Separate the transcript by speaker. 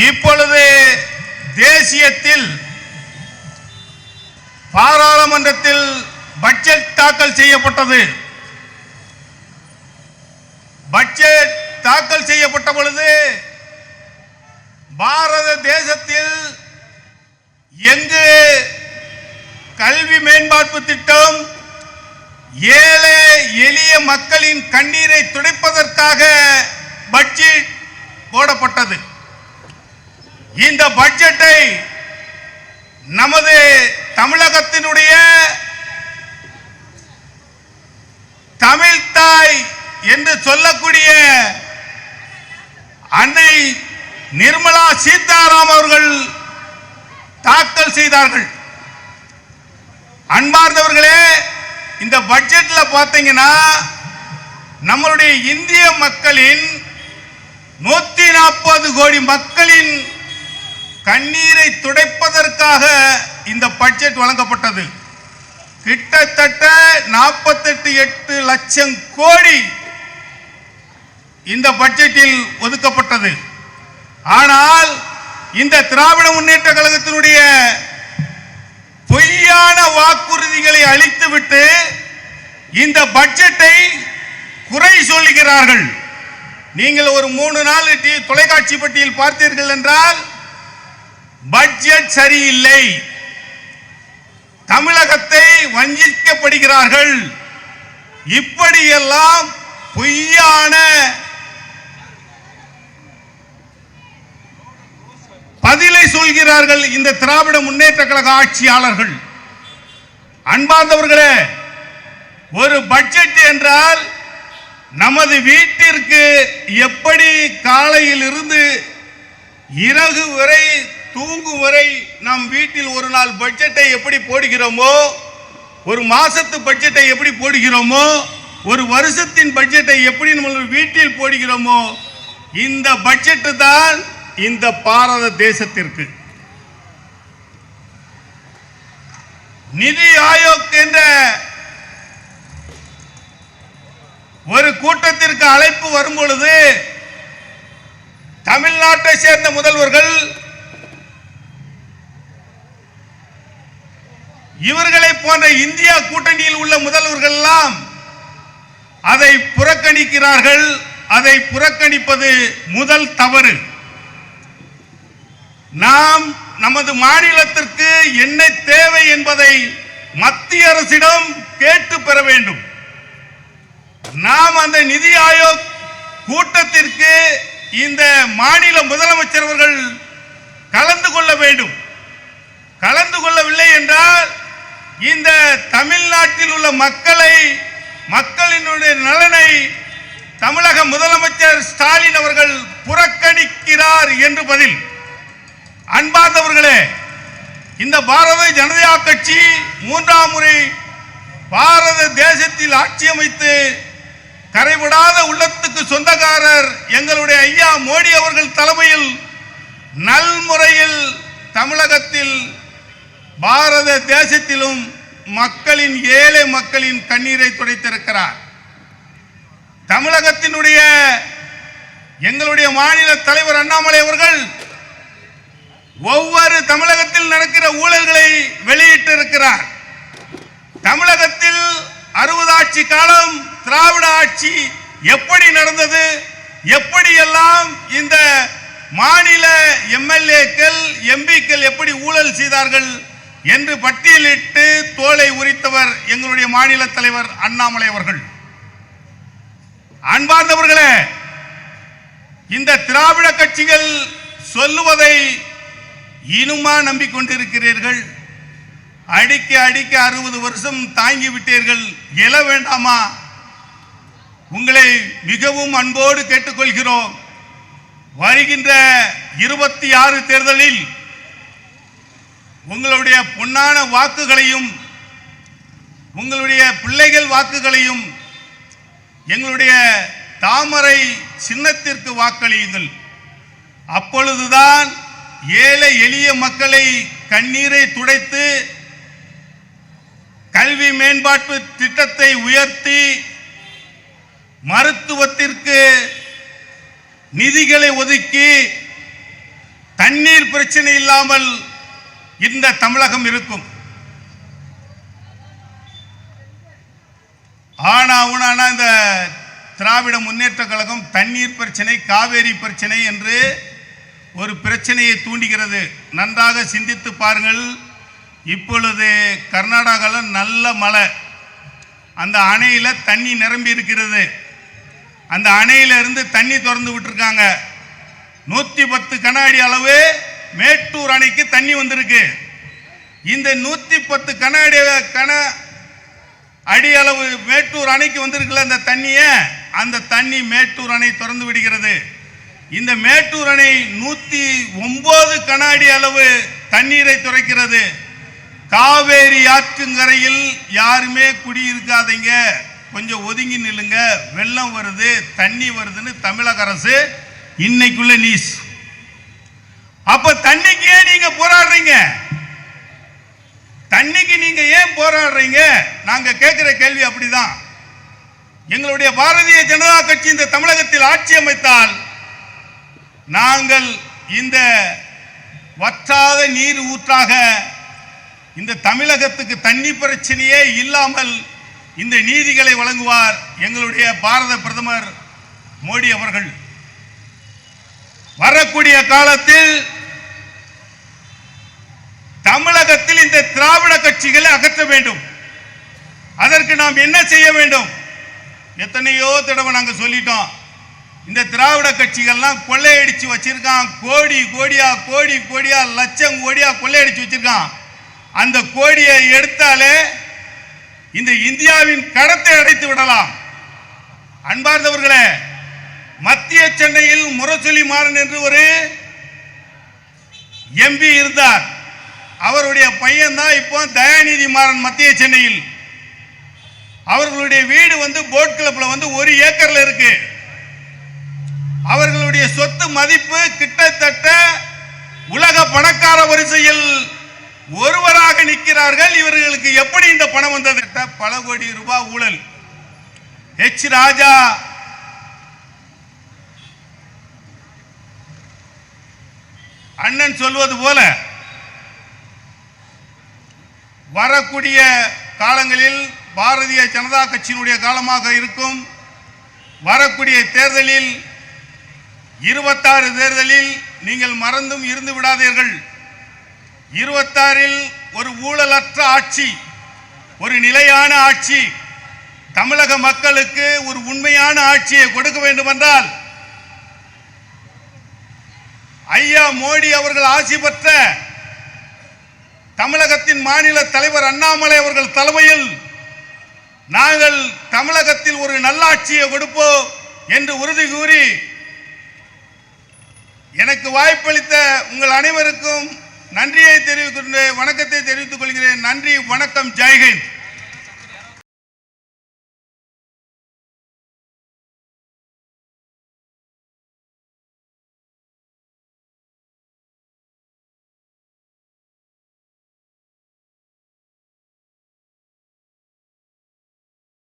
Speaker 1: இப்பொழுது தேசியத்தில் பாராளுமன்றத்தில் பட்ஜெட் தாக்கல் செய்யப்பட்டது. பட்ஜெட் தாக்கல் செய்யப்பட்ட பொழுது பாரத தேசத்தில் எங்கு கல்வி மேம்பாட்டு திட்டம் ஏழை எளிய மக்களின் கண்ணீரை துடைப்பதற்காக பட்ஜெட் போடப்பட்டது. இந்த பட்ஜெட்டை நமது தமிழகத்தினுடைய தமிழ்தாய் என்று சொல்லக்கூடிய அன்னை நிர்மலா சீதாராம் அவர்கள் தாக்கல் செய்தார்கள். அன்பார்ந்தவர்களே இந்த பட்ஜெட்ல பார்த்தீங்கன்னா நம்மளுடைய இந்திய மக்களின் நூத்தி நாற்பது கோடி மக்களின் கண்ணீரை துடைப்பதற்காக இந்த பட்ஜெட் வழங்கப்பட்டது. கிட்டத்தட்ட நாற்பத்தெட்டு எட்டு லட்சம் கோடி இந்த பட்ஜெட்டில் ஒதுக்கப்பட்டது. ஆனால் இந்த திராவிட முன்னேற்ற கழகத்தினுடைய பொய்யான வாக்குறுதிகளை அளித்துவிட்டு இந்த பட்ஜெட்டை குறை சொல்லுகிறார்கள். நீங்கள் ஒரு மூணு நாள் தொலைக்காட்சி பட்டியல் பார்த்தீர்கள் என்றால் பட்ஜெட் சரியில்லை. தமிழகத்தை வஞ்சிக்கப்படுகிறார்கள். இப்படியெல்லாம் பொய்யான பதிலை சொல்கிறார்கள் இந்த திராவிட முன்னேற்ற கழக ஆட்சியாளர்கள். அன்பார்ந்தவர்களே ஒரு பட்ஜெட் என்றால் நமது வீட்டிற்கு எப்படி காலையில் இருந்து இரவு வரை தூங்கும் வரை நம் வீட்டில் ஒரு நாள் பட்ஜெட்டை எப்படி போடுகிறோமோ ஒரு மாசத்து பட்ஜெட்டை எப்படி போடுகிறோமோ ஒரு வருஷத்தின் பட்ஜெட்டை எப்படி நம்ம வீட்டில் போடுகிறோமோ இந்த பட்ஜெட் தான் இந்த பாரத தேசத்திற்கு. நிதி ஆயோக் என்ற ஒரு கூட்டத்திற்கு அழைப்பு வரும் பொழுது தமிழ்நாட்டை சேர்ந்த முதல்வர்கள் இவர்களை போன்ற இந்தியா கூட்டணியில் உள்ள முதல்வர்கள் எல்லாம் அதை புறக்கணிக்கிறார்கள். அதை புறக்கணிப்பது முதல் தவறு. நாம் நமது மாநிலத்திற்கு என்ன தேவை என்பதை மத்திய அரசிடம் கேட்டு பெற வேண்டும். நாம் அந்த நிதி ஆயோக் கூட்டத்திற்கு இந்த மாநில முதலமைச்சர் அவர்கள் கலந்து கொள்ள வேண்டும். கலந்து கொள்ளவில்லை என்றால் இந்த தமிழ்நாட்டில் உள்ள மக்களை மக்களினுடைய நலனை தமிழக முதலமைச்சர் ஸ்டாலின் அவர்கள் புறக்கணிக்கிறார் என்று பதில். அன்பார்ந்தவர்களே இந்த பாரத ஜனதா கட்சி மூன்றாம் முறை பாரத தேசத்தில் ஆட்சி அமைத்து கரைவிடாத உள்ளத்துக்கு சொந்தக்காரர் எங்களுடைய ஐயா மோடி அவர்கள் தலைமையில் நல்முறையில் தமிழகத்தில் பாரத தேசத்திலும் மக்களின் ஏழை மக்களின் கண்ணீரை துடைத்திருக்கிறார். தமிழகத்தினுடைய எங்களுடைய மாநில தலைவர் அண்ணாமலை அவர்கள் ஒவ்வொரு தமிழகத்தில் நடக்கிற ஊழல்களை வெளியிட்டிருக்கிறார். தமிழகத்தில் அறுபது ஆட்சி காலம் திராவிட ஆட்சி எப்படி நடந்தது எப்படியெல்லாம் இந்த மாநில எம்எல்ஏக்கள் எம்பிக்கள் எப்படி ஊழல் செய்தார்கள் என்று பட்டியலிட்டு தோலை உரித்தவர் எங்களுடைய மாநில தலைவர் அண்ணாமலை அவர்கள். அன்பார்ந்தவர்களே இந்த திராவிட கட்சிகள் சொல்லுவதை இனுமா நம்பிக்கொண்டிருக்கிறீர்கள். அடிக்க அடிக்க அறுபது வருஷம் தாங்கி விட்டீர்கள். எழ வேண்டாமா? உங்களை மிகவும் அன்போடு கேட்டுக்கொள்கிறோம். வருகின்ற இருபத்தி ஆறு தேர்தலில் உங்களுடைய பொன்னான வாக்குகளையும் உங்களுடைய பிள்ளைகள் வாக்குகளையும் எங்களுடைய தாமரை சின்னத்திற்கு வாக்களியுங்கள். அப்பொழுதுதான் ஏழை எளிய மக்களை கண்ணீரை துடைத்து கல்வி மேம்பாட்டு திட்டத்தை உயர்த்தி மருத்துவத்திற்கு நிதிகளை ஒதுக்கி தண்ணீர் பிரச்சனை இல்லாமல் இந்த தமிழகம் இருக்கும். ஆனா உனானா இந்த திராவிட முன்னேற்ற கழகம் தண்ணீர் பிரச்சனை காவேரி பிரச்சனை என்று ஒரு பிரச்சனையை தூண்டுகிறது. நன்றாக சிந்தித்து பாருங்கள். இப்பொழுது கர்நாடகாவில் நல்ல மழை. அந்த அணையில் தண்ணி நிரம்பி இருக்கிறது. அந்த அணையில இருந்து தண்ணி திறந்து விட்டுருக்காங்க. நூற்றி பத்து கண்ணாடி அளவு மேட்டூர் அணைக்கு தண்ணி வந்திருக்கு. இந்த நூற்றி பத்து கண்ணாடி கன அடி அளவு மேட்டூர் அணைக்கு வந்திருக்குல்ல அந்த தண்ணியை? அந்த தண்ணி மேட்டூர் அணை திறந்து விடுகிறது. இந்த மேட்டூர் அணை நூற்றி ஒன்பது அடி அளவு தண்ணீரை துறைக்கிறது. காவேரி ஆற்றங்கரையில் யாருமே குடியிருக்காதீங்க. கொஞ்சம் ஒதுங்கி நில்லுங்க. வெள்ளம் வருது தண்ணி வருதுன்னு தமிழக அரசு இன்னைக்குள்ள நியூஸ் அப்ப தண்ணிக்கு ஏன் நீங்க போராடுறீங்க? தண்ணிக்கு நீங்க ஏன் போராடுறீங்க? நாங்க கேட்கிற கேள்வி அப்படிதான். எங்களுடைய பாரதிய ஜனதா கட்சி இந்த தமிழகத்தில் ஆட்சி அமைத்தால் நாங்கள் இந்த வற்றாத நீர் ஊற்றாக இந்த தமிழகத்துக்கு தண்ணி பிரச்சனையே இல்லாமல் இந்த நீதிகளை வழங்குவார் எங்களுடைய பாரத பிரதமர் மோடி அவர்கள். வரக்கூடிய காலத்தில் தமிழகத்தில் இந்த திராவிட கட்சிகளை அகற்ற வேண்டும். அதற்கு நாம் என்ன செய்ய வேண்டும்? எத்தனையோ தடவை நாங்கள் சொல்லிட்டோம். இந்த திராவிட கட்சிகள்லாம் கொள்ளையடிச்சு வச்சிருக்கான் கோடி கோடியா கோடி கோடியா லட்சம் கோடியா கொள்ளையடிச்சு வச்சிருக்கான் அந்த கோடியை எடுத்தாலே இந்த இந்தியாவின் கடத்தை அடைத்து விடலாம். அன்பார்ந்தவர்களே மத்திய சென்னையில் முரசொலி மாறன் என்று ஒரு எம்பி இருந்தார். அவருடைய பையன்தான் இப்போ தயாநிதி மாறன் மத்திய சென்னையில். அவர்களுடைய வீடு வந்து போட் கிளப்ல வந்து ஒரு ஏக்கர்ல இருக்கு. அவர்களுடைய சொத்து மதிப்பு கிட்டத்தட்ட உலக பணக்கார வரிசையில் ஒருவராக நிற்கிறார்கள். இவர்களுக்கு எப்படி இந்த பணம் வந்தது பல கோடி ரூபாய் ஊழல். ஹெச் ராஜா அண்ணன் சொல்வது போல வரக்கூடிய காலங்களில் பாரதிய ஜனதா கட்சியினுடைய காலமாக இருக்கும். வரக்கூடிய தேர்தலில் இருபத்தாறு தேர்தலில் நீங்கள் மறந்தும் இருந்து விடாதீர்கள். இருபத்தாறில் ஒரு ஊழலற்ற ஆட்சி ஒரு நிலையான ஆட்சி தமிழக மக்களுக்கு ஒரு உண்மையான ஆட்சியை கொடுக்க வேண்டும் என்றால் ஐயா மோடி அவர்கள் ஆட்சி பெற்ற தமிழகத்தின் மாநில தலைவர் அண்ணாமலை அவர்கள் தலைமையில் நாங்கள் தமிழகத்தில் ஒரு நல்லாட்சியை கொடுப்போம் என்று உறுதி கூறி எனக்கு வாய்ப்பளித்த உங்கள் அனைவருக்கும் நன்றியை தெரிவிக்கின்ற வணக்கத்தை தெரிவித்துக் கொள்கிறேன். நன்றி வணக்கம் ஜெய்ஹிந்த்.